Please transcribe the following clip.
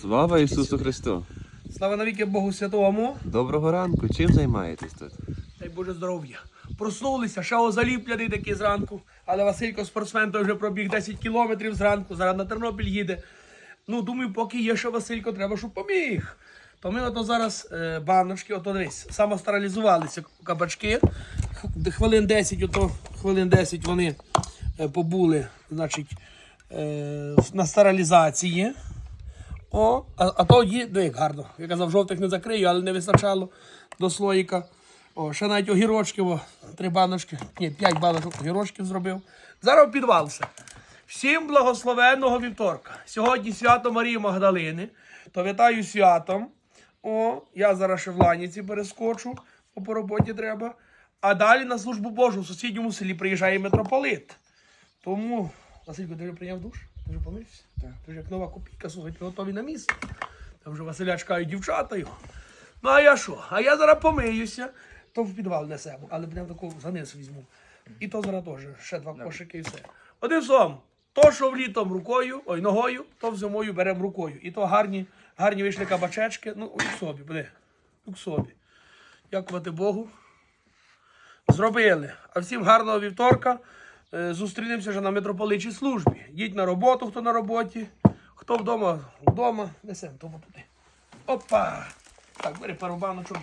Слава Ісусу Христу! Слава навіки Богу Святому. Доброго ранку! Чим займаєтесь тут? Дай Боже здоров'я. Проснулися, ще озаліплений такий зранку. Але Василько спортсмен той вже пробіг 10 кілометрів зранку, зараз на Тернопіль їде. Ну, думаю, поки є ще Василько, треба, щоб поміг. То ми ото зараз е, баночки, ото дивись, самостерилізувалися кабачки. Хвилин 10, ото хвилин 10 вони е, побули, значить, е, на стерилізації. О, а, а то є, ну як гарно. Я казав, жовтих не закрию, але не вистачало до слоїка. О, ще навіть огірочки, о, три баночки, ні, п'ять баночок огірочків зробив. Зараз в підвал все. Всім благословенного вівторка. Сьогодні свято Марії Магдалини. То вітаю святом. О, я зараз ще в Ланіці перескочу, бо по роботі треба. А далі на службу Божу в сусідньому селі приїжджає митрополит. Тому, Василько, ти вже прийняв душ? Ти вже помився? Так. Ти вже як нова копійка, слухай, ти готові на місце. Там вже Василя чекають дівчата його. Ну а я що? А я зараз помиюся, то в підвал несемо, але будемо таку заниз візьму. І то зараз теж, ще два кошики і все. Одним словом, то, що влітом рукою, ой, ногою, то зимою беремо рукою. І то гарні, гарні вийшли кабачечки. Ну, у собі, буде. У собі. Дякувати Богу. Зробили. А всім гарного вівторка. Е, Зустрінемося вже на митрополичій службі. Їдь на роботу, хто на роботі, хто вдома, вдома. Несемо тому туди. Опа! Так, бери пару баночок.